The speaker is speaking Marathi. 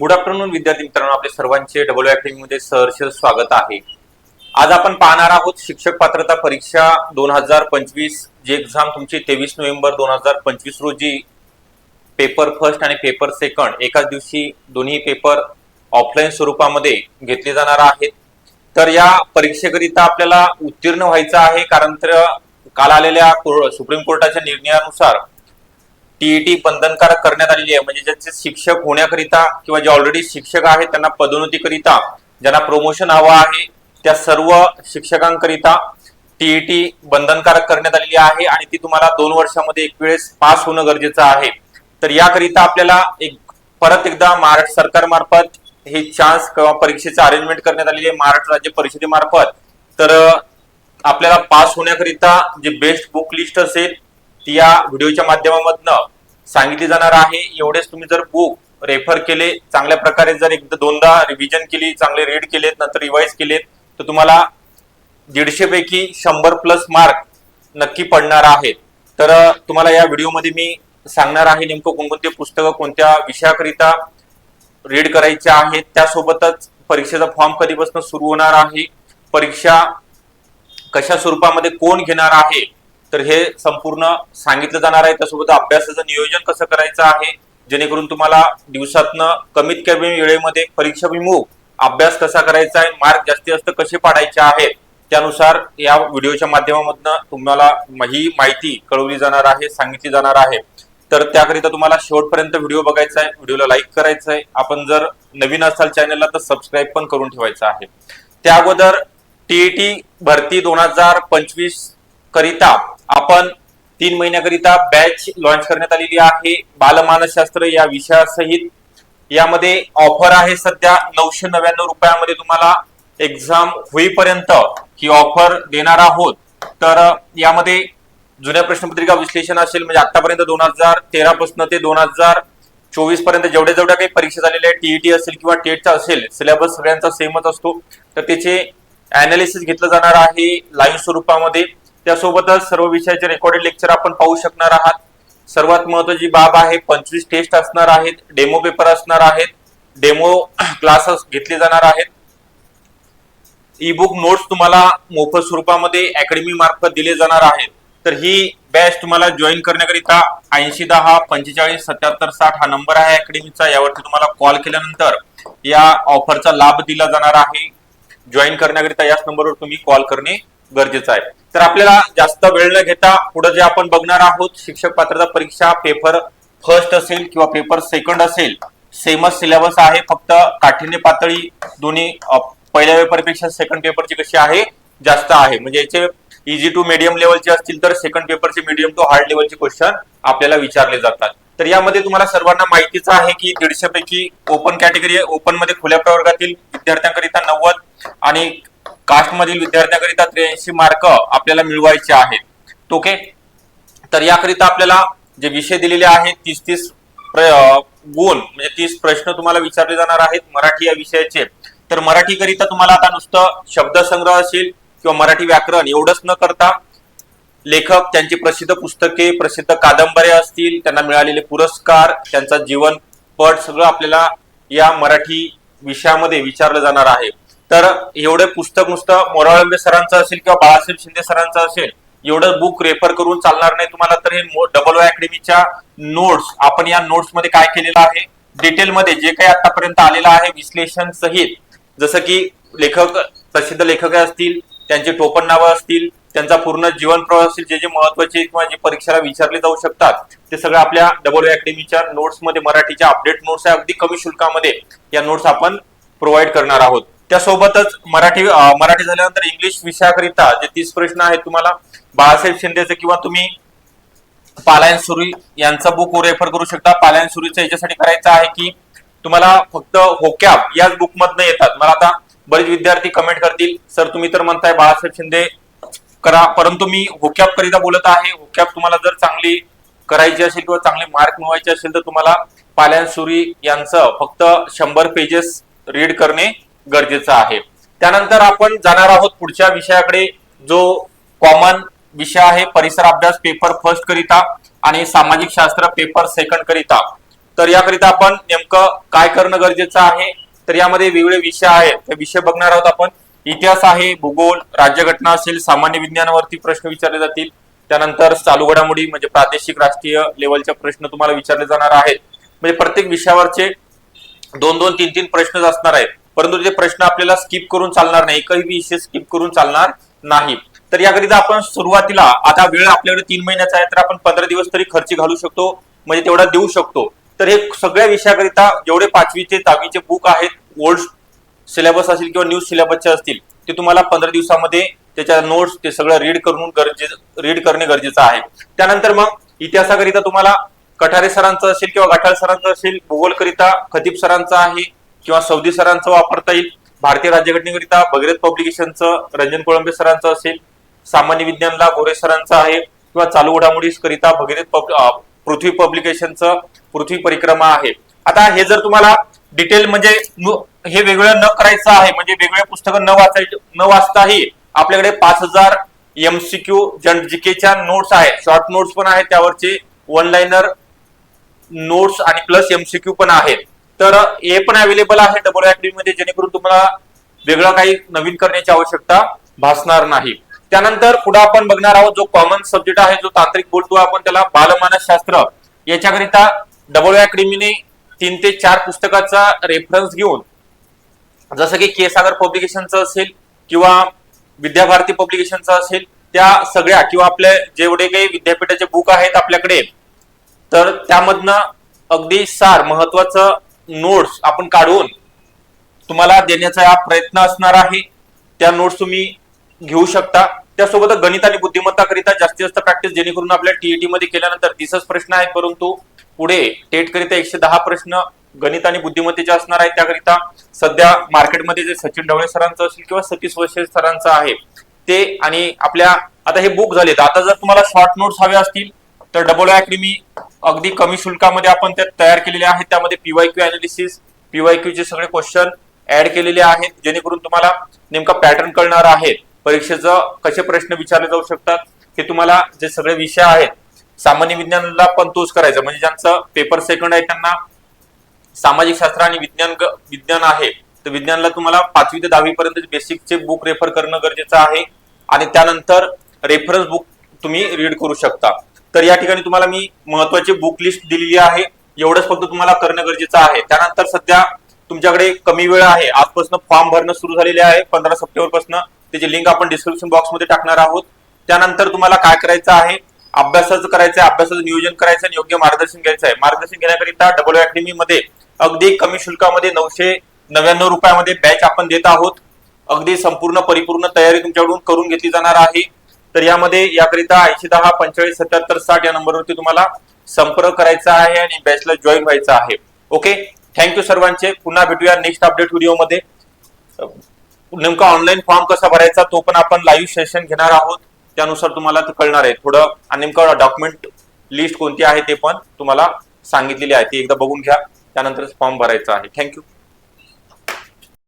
गुड आफ्टरनून विद्यार्थी मित्रांनो. आपले सर्वांचे डबल अकॅडमी मध्ये सहर्ष स्वागत आहे. आज आपण पाहणार आहोत शिक्षक पात्रता परीक्षा दोन हजार पंचवीस जी एक्झाम तुमची तेवीस नोव्हेंबर दोन हजार पंचवीस रोजी पेपर फर्स्ट आणि पेपर सेकंड एकाच दिवशी दोन्ही पेपर ऑफलाईन स्वरूपामध्ये घेतले जाणार आहेत. तर या परीक्षेकरिता आपल्याला उत्तीर्ण व्हायचं आहे. कारण तर काल आलेल्या को- सुप्रीम कोर्टाच्या निर्णयानुसार टीईटी बंधनकारक करण्यात आलेली आहे. म्हणजे ज्यांचे शिक्षक होण्याकरिता किंवा जे ऑलरेडी शिक्षक आहेत त्यांना पदोन्नतीकरिता ज्यांना प्रमोशन हवं आहे त्या सर्व शिक्षकांकरिता टीईटी बंधनकारक करण्यात आलेली आहे आणि ती तुम्हाला दोन वर्षामध्ये एक वेळेस पास होणं गरजेचं आहे. तर याकरिता आपल्याला एक परत एकदा महाराष्ट्र सरकारमार्फत हे चान्स किंवा परीक्षेचं अरेंजमेंट करण्यात आलेली आहे. महाराष्ट्र राज्य परिषदेमार्फत तर आपल्याला पास होण्याकरिता जे बेस्ट बुक लिस्ट असेल ती या व्हिडिओच्या माध्यमामधनं सांगितली जाणार आहे. एवढेच तुम्ही जर बुक रेफर केले चांगल्या प्रकारे जर एकदा दोनदा रिव्हिजन केली चांगले रीड केलेत नंतर रिवाईज केलेत तर तुम्हाला दीडशे पैकी शंभर प्लस मार्क नक्की पडणार आहेत. तर तुम्हाला या व्हिडिओमध्ये मी सांगणार आहे नेमकं कोणकोणते पुस्तकं कोणत्या विषयाकरिता रीड करायचे आहेत. त्यासोबतच परीक्षेचा फॉर्म कधीपासून सुरू होणार आहे? परीक्षा कशा स्वरूपामध्ये कोण घेणार आहे? तर हे संपूर्ण सांगितलं जाणार आहे. त्यासोबत अभ्यासाचं नियोजन कसं करायचं आहे जेणेकरून तुम्हाला दिवसातनं कमीत कमी वेळेमध्ये परीक्षाभिमुख अभ्यास कसा करायचा आहे मार्क जास्तीत जास्त कसे पाडायचे आहेत त्यानुसार या व्हिडिओच्या माध्यमामधनं तुम्हाला ही माहिती कळवली जाणार आहे सांगितली जाणार आहे. तर त्याकरिता तुम्हाला शेवटपर्यंत व्हिडिओ बघायचा आहे व्हिडिओला लाईक करायचं आहे. आपण जर नवीन असाल चॅनलला तर सबस्क्राईब पण करून ठेवायचं आहे. त्या अगोदर टीईटी भरती दोन हजार पंचवीस करिता आपण तीन महिन्याकरिता बॅच लॉन्च करण्यात आलेली आहे. बालमानसशास्त्र या विषयासहित. यामध्ये ऑफर आहे सध्या नऊशे नव्याण्णव रुपयामध्ये तुम्हाला एक्झाम होईपर्यंत ही ऑफर देणार आहोत. तर यामध्ये जुन्या प्रश्नपत्रिका विश्लेषण असेल म्हणजे आतापर्यंत दोन हजार तेरा पासून ते दोन हजार चोवीसपर्यंत जेवढ्या जेवढ्या काही परीक्षा झालेल्या आहेत टीईटी असेल किंवा टेटचा असेल सिलेबस सगळ्यांचा सेमच असतो. तर त्याचे अनालिसिस घेतलं जाणार आहे लाईव्ह स्वरूपामध्ये. त्यासोबतच सर्व विषयाचे रेकॉर्डेड लेक्चर आपण पाहू शकणार आहात. सर्वात महत्वाची बाब आहे पंचवीस टेस्ट असणार आहेत डेमो पेपर असणार आहेत डेमो क्लासेस घेतले जाणार आहेत. ई बुक नोट्स तुम्हाला मोफत स्वरूपामध्ये अकॅडमी मार्फत दिले जाणार आहेत. तर ही बॅच तुम्हाला जॉईन करण्याकरिता ऐंशी दहा पंचेचाळीस सत्याहत्तर साठ हा नंबर आहे अकॅडमीचा यावरती तुम्हाला कॉल केल्यानंतर या ऑफरचा लाभ दिला जाणार आहे. जॉईन करण्याकरिता याच नंबरवर तुम्ही कॉल करणे गरजेचं आहे. तर आपल्याला जास्त वेळ न घेता पुढे जे आपण बघणार आहोत शिक्षक पात्रता परीक्षा पेपर फर्स्ट असेल किंवा पेपर सेकंड असेल सेमच सिलेबस आहे. फक्त काठिण्य पातळी दोन्ही पहिल्या पेपरपेक्षा सेकंड पेपरची कशी आहे जास्त आहे. म्हणजे याचे इझी टू मीडियम लेवलचे असतील तर सेकंड पेपरचे मीडियम टू हार्ड लेवलचे क्वेश्चन आपल्याला विचारले जातात. तर यामध्ये तुम्हाला सर्वांना माहितीच आहे की दीडशे पैकी ओपन कॅटेगरी ओपनमध्ये खुल्या प्रवर्गातील विद्यार्थ्यांकरिता नव्वद आणि कास्टमधील विद्यार्थ्यांकरिता त्र्याऐंशी मार्क आपल्याला मिळवायचे आहेत. ओके तर याकरिता आपल्याला जे विषय दिलेले आहेत तीस तीस गुण म्हणजे तीस प्रश्न तुम्हाला विचारले जाणार आहेत मराठी या विषयाचे. तर मराठी करिता तुम्हाला आता नुसतं शब्दसंग्रह असेल किंवा मराठी व्याकरण एवढंच न करता लेखक त्यांची प्रसिद्ध पुस्तके प्रसिद्ध कादंबऱ्या असतील त्यांना मिळालेले पुरस्कार त्यांचा जीवनपट सगळं आपल्याला या मराठी विषयामध्ये विचारलं जाणार आहे. तर एवढे पुस्तक नुसतं मोराळंबे सरांचं असेल किंवा बाळासाहेब शिंदे सरांचं असेल एवढं बुक रेफर करून चालणार नाही तुम्हाला तर हे डबल अकॅडमीच्या नोट्स आपण या नोट्समध्ये काय केलेलं आहे? डिटेलमध्ये जे काही आतापर्यंत आलेलं आहे विश्लेषण सहित जसं की लेखक प्रसिद्ध लेखक असतील त्यांचे टोपण नावं असतील त्यांचा पूर्ण जीवन प्रवास असतील जे जे महत्त्वाचे किंवा जे परीक्षेला विचारले जाऊ शकतात ते सगळं आपल्या डबल अकॅडमीच्या नोट्समध्ये मराठीच्या अपडेट नोट्स आहे. अगदी कमी शुल्कामध्ये या नोट्स आपण प्रोव्हाइड करणार आहोत. त्यासोबतच मराठी मराठी झाल्यानंतर इंग्लिश विषयाकरिता जे तीस प्रश्न आहेत तुम्हाला बाळासाहेब शिंदेचे किंवा तुम्ही पालायन सुरी यांचा बुक रेफर करू शकता. पालायन सुरीचं याच्यासाठी करायचं आहे की तुम्हाला फक्त होकॅप याच बुक मधनं येतात. मला आता बरेच विद्यार्थी कमेंट करतील. सर तुम्ही तर म्हणताय बाळासाहेब शिंदे करा परंतु मी होकॅप करिता बोलत आहे. होकॅप तुम्हाला जर चांगली करायची असेल किंवा चांगले मार्क मिळवायचे असेल तर तुम्हाला पाल्यान सुरी यांचं फक्त शंभर पेजेस रीड करणे गरजेचं आहे. त्यानंतर आपण जाणार आहोत पुढच्या विषयाकडे जो कॉमन विषय आहे परिसर अभ्यास पेपर फर्स्ट करिता आणि सामाजिक शास्त्र पेपर सेकंड करिता. तर याकरिता आपण नेमकं काय करणं गरजेचं आहे? तर यामध्ये वेगवेगळे विषय आहेत. ते विषय बघणार आहोत आपण. इतिहास आहे भूगोल राज्यघटना असेल सामान्य विज्ञानावरती प्रश्न विचारले जातील. त्यानंतर चालू घडामोडी म्हणजे प्रादेशिक राष्ट्रीय लेवलचे प्रश्न तुम्हाला विचारले जाणार आहेत. म्हणजे प्रत्येक विषयावरचे दोन दोन तीन तीन प्रश्नच असणार आहेत. परंतु ते प्रश्न आपल्याला स्किप करून चालणार नाही एकही विषय स्किप करून चालणार नाही. तर याकरिता आपण सुरुवातीला आता वेळ आपल्याकडे तीन महिन्याचा आहे तर आपण पंधरा दिवस तरी खर्च घालू शकतो म्हणजे तेवढा देऊ शकतो. तर हे सगळ्या विषयाकरिता जेवढे पाचवीचे दहावीचे बुक आहेत ओल्ड सिलेबस असेल किंवा न्यू सिलेबसचे असतील ते तुम्हाला पंधरा दिवसामध्ये त्याच्या नोट्स ते सगळं रीड करून गरजे रीड करणे गरजेचं आहे. त्यानंतर मग इतिहासाकरिता तुम्हाला कठारे सरांचं असेल किंवा गाठाळ सरांचं असेल भूगोलकरिता खतीब सरांचं आहे किंवा सौदी सरांचं वापरता येईल भारतीय राज्यघटनेकरिता भगीरथ पब्लिकेशनचं रंजन कोळंबे सरांचं असेल सामान्य विज्ञानला गोरे सरांचं आहे किंवा चालू घडामोडीस करिता भगीरथ पृथ्वी पब्लिकेशनचं पृथ्वी परिक्रमा आहे. आता हे जर तुम्हाला डिटेल म्हणजे हे वेगळं न करायचं आहे म्हणजे वेगवेगळे पुस्तकं न वाचायचं न वाचताही आपल्याकडे पाच हजार एमसीक्यू जीकेच्या नोट्स आहेत. शॉर्ट नोट्स पण आहेत त्यावरचे वन लाईनर नोट्स आणि प्लस एमसीक्यू पण आहेत. तर हे पण अवेलेबल आहे. डबल अकॅडमी मध्ये जेणेकरून तुम्हाला वेगळं काही नवीन करण्याची आवश्यकता भासणार नाही. त्यानंतर पुढे आपण बघणार आहोत जो कॉमन सब्जेक्ट आहे जो तांत्रिक बोलतो आपण त्याला बालमानसशास्त्र याच्याकरिता डबल अकॅडमीने तीन ते चार पुस्तकाचा रेफरन्स घेऊन जसं की के सागर पब्लिकेशनचं असेल किंवा विद्याभारती पब्लिकेशनचं असेल त्या सगळ्या किंवा आपले जेवढे काही विद्यापीठाचे बुक आहेत आपल्याकडे तर त्यामधनं अगदी सार महत्वाचं नोट्स आपण काढून तुम्हाला देण्याचा हा प्रयत्न असणार आहे. त्या नोट्स तुम्ही घेऊ शकता. त्यासोबत गणित आणि बुद्धिमत्ताकरिता जास्तीत जास्त प्रॅक्टिस जेणेकरून आपल्या टीईटी मध्ये केल्यानंतर तीसच प्रश्न आहेत. परंतु पुढे टेट करिता एकशे दहा प्रश्न गणित आणि बुद्धिमत्तेचे असणार आहेत. त्याकरिता सध्या मार्केटमध्ये जे सचिन ढवळे सरांचं असेल किंवा सतीश वैशे सरांचं आहे ते आणि आपल्या आता हे बुक झालेत. आता जर तुम्हाला शॉर्ट नोट्स हवे असतील तर डबल अकॅडमी अगदी कमी शुल्कामध्ये आपण त्यात तयार केलेले आहेत. त्यामध्ये पीवायक्यू अनालिसिस पीवायक्यू चे सगळे क्वेश्चन ऍड केलेले आहेत. जेणेकरून तुम्हाला नेमका पॅटर्न कळणार आहे. परीक्षेचं कसे प्रश्न विचारले जाऊ शकतात हे तुम्हाला जे सगळे विषय आहेत सामान्य विज्ञानाला पण तोच करायचा. म्हणजे ज्यांचं पेपर सेकंड आहे त्यांना सामाजिक शास्त्र आणि विज्ञान विज्ञान आहे. तर विज्ञानला तुम्हाला पाचवी ते दहावी पर्यंत बेसिकचे बुक रेफर करणं गरजेचं आहे. आणि त्यानंतर रेफरन्स बुक तुम्ही रीड करू शकता. तर या ठिकाणी तुम्हाला मी महत्वाची बुक लिस्ट दिलेली आहे. एवढंच फक्त तुम्हाला करणं गरजेचं आहे. त्यानंतर सध्या तुमच्याकडे कमी वेळ आहे. आजपासून फॉर्म भरणं सुरू झालेले आहे. पंधरा सप्टेंबरपासून त्याची लिंक आपण डिस्क्रिप्शन बॉक्समध्ये टाकणार आहोत. त्यानंतर तुम्हाला काय करायचं आहे? अभ्यासाचं करायचं आहे. अभ्यासाचं नियोजन करायचं आणि योग्य मार्गदर्शन घ्यायचं आहे. मार्गदर्शन घेण्याकरिता डबल अकॅडमी मध्ये अगदी कमी शुल्कामध्ये नऊशे नव्याण्णव रुपयामध्ये बॅच आपण देत आहोत. अगदी संपूर्ण परिपूर्ण तयारी तुमच्याकडून करून घेतली जाणार आहे. तर यामध्ये याकरिता ऐंशी दहा पंचेचाळीस सत्याहत्तर साठ या नंबरवरती तुम्हाला संपर्क करायचा आहे आणि बॅचला जॉईन व्हायचा आहे. ओके? थँक्यू सर्वांचे. पुन्हा भेटूया नेक्स्ट अपडेट व्हिडिओमध्ये. नेमका ऑनलाईन फॉर्म कसा भरायचा तो पण आपण लाईव्ह सेशन घेणार आहोत. त्यानुसार तुम्हाला कळणार आहे. थोडं आणि नेमकं डॉक्युमेंट लिस्ट कोणती आहे ते पण तुम्हाला सांगितलेली आहे. ती एकदा बघून घ्या. त्यानंतरच फॉर्म भरायचा आहे. थँक्यू